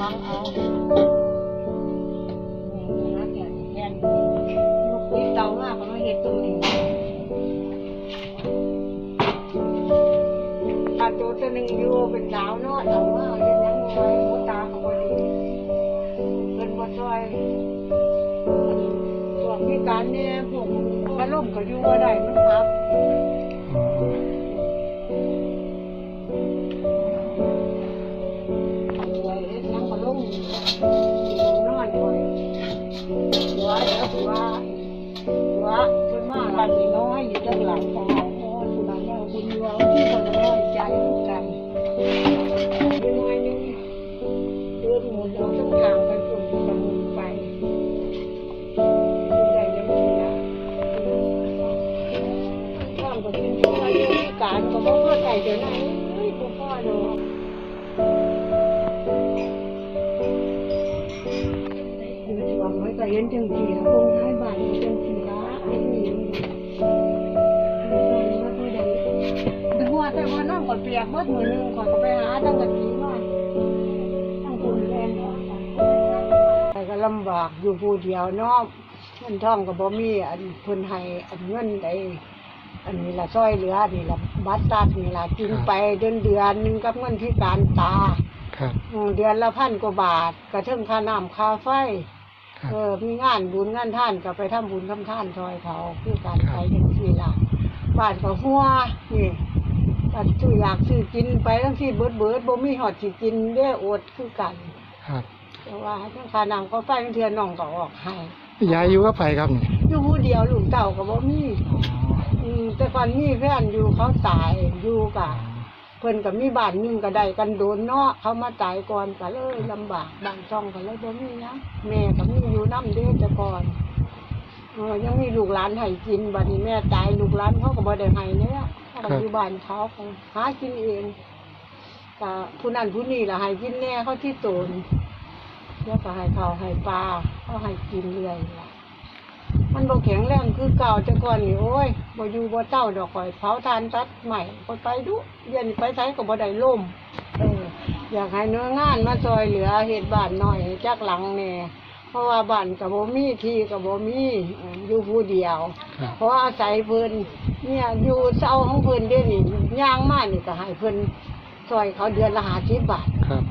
ได้วางเอานักแก่แค่ลูกนี้เตามากก็มาเห็ดตรงนี้ตาโจตัวหนึ่งอยู่เป็นสาวเนาะเอาว่าเล่นยังไงหัวตาเขาบดีเป็นบ่ซอยพวกพิการเนี่ยพวกกระล่มก็อยู่บ่ได้มันครับ จนมาลันนี่น้อยอยู่ด้านหลังของเราโอ้ยคุณนั้นแล้วคุณอยู่เอาที่คนน้อยใจทุกกันยังไงนี่เดินหมุนเอาทั้งทางไปฝุ่นกระมุนไปคุณใดยังมีนะข้ามก็เป็นพ่อเรื่องพิการก็บ่พ่อใจเดี๋ยวนั้นเฮ้ยบ่พ่อเนาะอยู่ที่ว่าไม่ก็เห็นจังสีละคงท้า ก็เปียกเบิดมือนึงขอยก็ไปหาตั้งกะทีมาตั้งคุณแรงก่อนแต่ก็ลำบากอยู่ผู้เดียวเนาะเงินท่องก็บ่มีอันเพิ่นให้อันเงินได้อันนี้ละซอยเหลือนี่ละบัตรตัดนี่ละกินไปเดือนเดือนหนึงกับเงินที่การตาครับอืมเดือนละพันกว่าบาทกระเทิงค่าน้ำค่าไฟครับเออมีงานบุญงานท่านก็ไปทำบุญทำท่านซอยเขาคือการครัไปบจังสี่ล่ะบ้านก็หัวนี่บั ดซื้ออยากซื้อกินไปทั้งที่เบิดเบิดบ่มีหอดสิกินได้อดคือกัน ครับแต่ว่าทั้งค่าน้ำก็ไฟเทือนน้องก็ออกให้ยายอยู่กับไผครับนี่อยู่ผู้เดียวลูกเต่าก็บ่มีอ๋ออืมแต่ก่อนมีเพื่อนอยู่เขาตายอยู่กะเพิ่นก็มีบ้านหนึงก็ได้กันโดนเนาะเขามาตายก่อนก็เลยลำบากบ้านช่องก็เลยบ่มีหยังแม่ก็มีอยู่น้ำเด้อแต่ก่อนเออยังมีลูกหลานให้กินบัดนี้แม่ตายลูกหลานเขาก็บ่ได้ให้แล้ว เขาก็อยู่บ้านเขาเขาหากินเองก็ผู้นั้นผู้นี้ละให้กินแน่เขาที่โตนแล้วก็ให้เขาวให้ปลาเขาให้กินเรื่อยล่ะมันบ่แข็งแรงคือเก่าแต่ก่อนนี่โอ้ยบ่อยู่บ่เต้าดอกข่อยเผาทานตัดใหม่ข่อยไปดุเย็นไปไสก็บ่ได้ล่มเอออยากให้เนื้องานมาซอยเหลือเฮ็ดบานหน่อยจักหลังแน่ เพราะว่าบ้านก็บ่มีที่ก็บ่มีเอออยู่ผู้เดียว ครับ เพราะอาศัยเพิ่นเนี่ยอยู่เช่าของเพิ่นเด้นี่ย่างมานี่ก็ให้เพิ่นซอยเขาเดือนละ50บาทครับ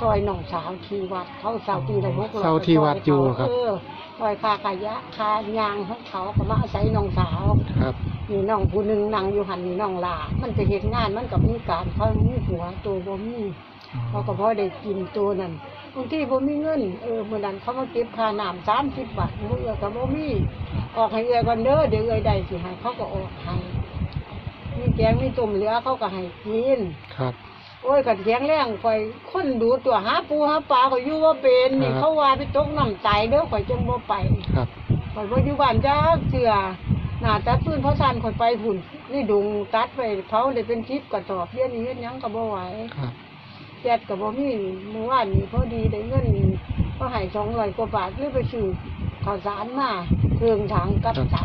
ซอยหนองสาวที่วัดเขาเสาที่ละหกร้อยเสาที่วัดอยู่ครับ เออซอยคากายะคายางของเขาก็มาอาศัยหนองสาว ครับนี่น้องผู้หนึ่งนั่งอยู่หันนี่น้องลา มันไปเห็นงานมันกับมีการเขามีหัวตัวบ่มี เขาก็พอได้กินตัวนั่นบางทีบ่มีเงินเออเมื่อนั้นเขามาเก็บค่าน้ำสามสิบบาทมื้อเอื้อก็บ่มีออกให้เอื้อก่อนเด้อเดี๋ยวเอื้อได้สิให้เขาก็ออกให้มีแกงมีต้มเหลือเขาก็ให้กินครับ โอ้ยกัดแข็งแรงข่อยคนดูตัวหาปูหาปลาข่อยอยู่ว่าเป็นนี่ครับเขาว่าไปตกน้ำตายเด้อข่อยจังบ่ไปครับข่อยบ่อยู่บ้านจักเสือหน้าตัดปืนเพราะซันข่อยไปพุ่นนี่ดุงตัดไปเผาได้เป็นทิพกระสอบเดี๋ยวนี้เฮ็ดหยังก็บ่ไหวครับ แจดกับ่มีเมื่อวานนี้พอดีได้เงินก็ให้อยกว่าบาทเลยไปซื้อข้าวสารมาเครื่องถังกับเสา